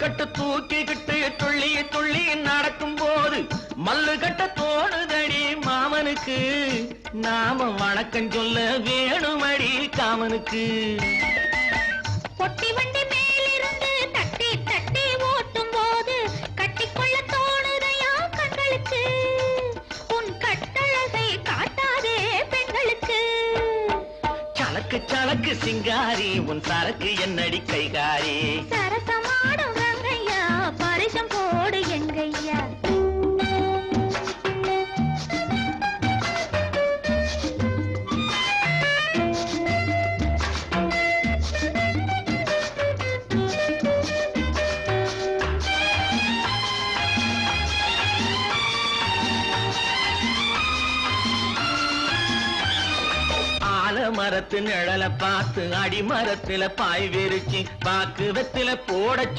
கட்டு தூக்கிக்கிட்டு துள்ளி துள்ளி நடக்கும் போது மல்லு கட்ட தோணுதடி மாமனுக்கு. நாம வணக்கம் சொல்ல வேணுமடி காமனுக்கு. பொட்டி வண்டி மேலிருந்து தட்டி தட்டி ஓட்டும் போது கட்டிக்கொள்ள தோணுதையா கண்களுக்கு? உன் கட்டழகை காட்டாதே பெண்களுக்கு. சலக்கு சலக்கு சிங்காரி உன் சரக்கு என்னடி கைகாரி? சரசமாடும் மரத்து நிழலை பார்த்து அடிமரத்துல பாய் வெறிச்சு பாக்கு வெத்தில போட